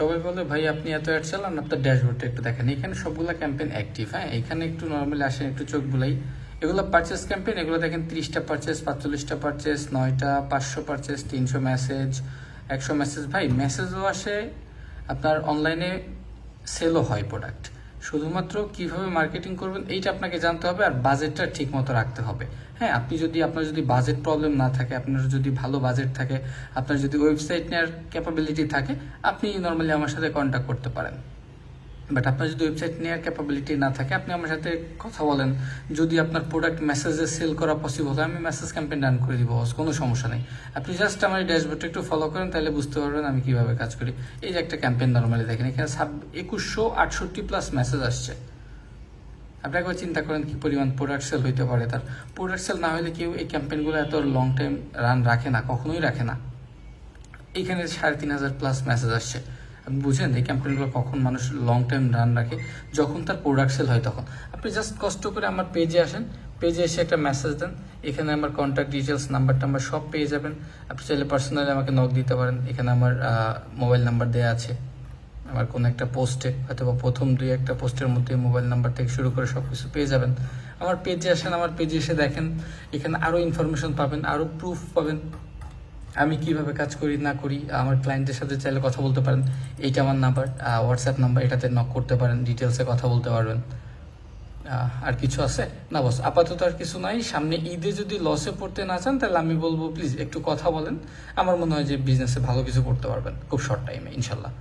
সবাই বলে, ভাই, আপনি এত অ্যাড চালান, আপনার ড্যাশবোর্ডটা একটু দেখেন। এখানে সবগুলো ক্যাম্পেইন অ্যাক্টিভ হ্যাঁ? এখানে একটু নর্মালি আসেন, একটু চোখ বুলাই। এগুলো পারচেস ক্যাম্পেইন এগুলো দেখেন তিরিশটা পারচেস পাঁচচল্লিশটা পারচেস নয়টা, পাঁচশো পারচেস তিনশো মেসেজ একশো মেসেজ ভাই মেসেজও আসে, আপনার অনলাইনে সেলও হয় প্রোডাক্ট শুধুমাত্র কীভাবে মার্কেটিং করবেন এইটা আপনাকে জানতে হবে আর বাজেটটা ঠিক মতো রাখতে হবে। হ্যাঁ আপনি যদি, আপনার যদি বাজেট প্রবলেম না থাকে, আপনার যদি ভালো বাজেট থাকে, আপনার যদি ওয়েবসাইট নেওয়ার ক্যাপাবিলিটি থাকে, আপনি নর্মালি আমার সাথে কন্ট্যাক্ট করতে পারেন। বাট আপনার যদি ওয়েবসাইট নেওয়ার ক্যাপাবিলিটি না থাকে, আপনি আমার সাথে কথা বলেন। যদি আপনার প্রোডাক্ট মেসেজে সেল করা পসিবল হয়, আমি মেসেজ ক্যাম্পেইন রান করে দিব কোনো সমস্যা নেই। আপনি জাস্ট আমার ড্যাশবোর্ডটা একটু ফলো করেন, তাহলে বুঝতে পারবেন আমি কীভাবে কাজ করি। এই যে একটা ক্যাম্পেইন নর্মালি দেখেন, এখানে সাব একুশশো আটষট্টি প্লাস মেসেজ আসছে। আপনি একবার চিন্তা করেন কি পরিমাণ প্রোডাক্ট সেল হইতে পারে তার। প্রোডাক্ট সেল না হলে কেউ এই ক্যাম্পেইনগুলো এত লং টাইম রান রাখে না, কখনোই রাখে না। এখানে সাড়ে তিন হাজার প্লাস মেসেজ আসছে। বুঝেন এই ক্যাম্পেইনগুলো কখন মানুষ লং টাইম রান রাখে, যখন তার প্রোডাক্ট সেল হয় তখন। আপনি জাস্ট কষ্ট করে আমার পেজে আসেন পেজে এসে একটা মেসেজ দেন, এখানে আমার কন্ট্যাক্ট ডিটেলস নাম্বার টাম্বার সব পেয়ে যাবেন। আপনি চাইলে পার্সোনালি আমাকে নক দিতে পারেন, এখানে আমার মোবাইল নাম্বার দেওয়া আছে। আমার কোনো একটা পোস্টে হয়তো বা প্রথম দুই একটা পোস্টের মধ্যে মোবাইল নাম্বার থেকে শুরু করে সব কিছু পেয়ে যাবেন। আমার পেজে আসেন, আমার পেজে এসে দেখেন, এখানে আরও ইনফরমেশন পাবেন আরও প্রুফ পাবেন। আমি কীভাবে কাজ করি, না করি, আমার ক্লায়েন্টের সাথে চাইলে কথা বলতে পারেন। এইটা আমার নাম্বার হোয়াটসঅ্যাপ নাম্বার এটাতে নক করতে পারেন ডিটেলসে কথা বলতে পারবেন। আর কিছু আছে? না বস আপাতত আর কিছু নাই। সামনে ঈদে যদি লসে পড়তে না চান, তাহলে আমি বলব প্লিজ একটু কথা বলেন। আমার মনে হয় যে বিজনেসে ভালো কিছু করতে পারবেন, খুব শর্ট টাইমে ইনশাল্লাহ।